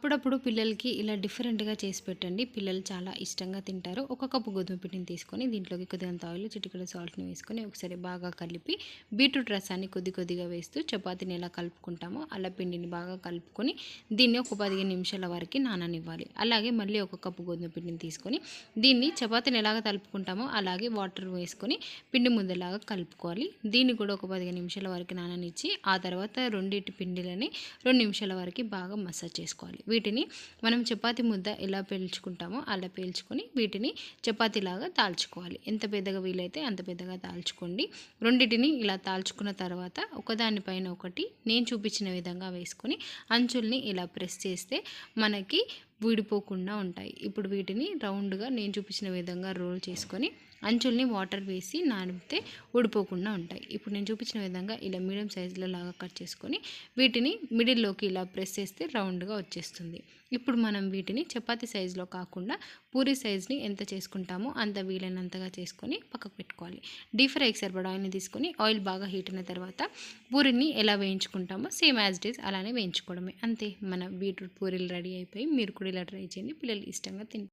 అప్పుడప్పుడు పిల్లలకి ఇలా డిఫరెంట్గా చేసి పెట్టండి. పిల్లలు చాలా ఇష్టంగా తింటారు. ఒక కప్పు గోధుమ పిండిని తీసుకొని దీంట్లోకి కొద్దిగంత ఆయిల్ చిటికెడు సాల్ట్ని వేసుకొని ఒకసారి బాగా కలిపి బీట్రూట్ రసాన్ని కొద్ది కొద్దిగా వేస్తూ చపాతీని ఎలా కలుపుకుంటామో అలా పిండిని బాగా కలుపుకొని దీన్ని ఒక పదిహేను నిమిషాల వరకు నాననివ్వాలి. అలాగే మళ్ళీ ఒక కప్పు గోధుమ పిండిని తీసుకొని దీన్ని చపాతీని ఎలాగ కలుపుకుంటామో అలాగే వాటర్ వేసుకొని పిండి ముద్దలాగా కలుపుకోవాలి. దీన్ని కూడా ఒక పదిహేను నిమిషాల వరకు నాననిచ్చి ఆ తర్వాత రెండింటి పిండిలని రెండు నిమిషాల వరకు బాగా మసాజ్ చేసుకోవాలి. వీటిని మనం చపాతి ముద్ద ఎలా పేల్చుకుంటామో అలా పేల్చుకొని వీటిని చపాతీలాగా తాల్చుకోవాలి. ఎంత పెద్దగా వీలైతే అంత పెద్దగా తాల్చుకోండి. రెండింటిని ఇలా తాల్చుకున్న తర్వాత ఒకదానిపైన ఒకటి నేను చూపించిన విధంగా వేసుకొని అంచుల్ని ఇలా ప్రెస్ చేస్తే మనకి విడిపోకుండా ఉంటాయి. ఇప్పుడు వీటిని రౌండ్గా నేను చూపించిన విధంగా రోల్ చేసుకొని అంచుల్ని వాటర్ వేసి నానిపితే ఊడిపోకుండా ఉంటాయి. ఇప్పుడు నేను చూపించిన విధంగా ఇలా మీడియం సైజులో లాగా కట్ చేసుకొని వీటిని మిడిల్లోకి ఇలా ప్రెస్ చేస్తే రౌండ్గా వచ్చేస్తుంది. ఇప్పుడు మనం వీటిని చపాతి సైజులో కాకుండా పూరి సైజ్ని ఎంత చేసుకుంటామో అంత వీలైనంతగా చేసుకొని పక్కకు పెట్టుకోవాలి. డీప్ ఫ్రైకి సరిపడా ఆయిల్ని తీసుకొని ఆయిల్ బాగా హీట్ అయిన తర్వాత పూరిని ఎలా వేయించుకుంటామో సేమ్ యాజ్ డీస్ అలానే వేయించుకోవడమే. అంతే మన బీట్రూట్ పూరీలు రెడీ అయిపోయి మీరు కూడా ఇలా ట్రై చేయండి. పిల్లలు ఇష్టంగా తింటారు.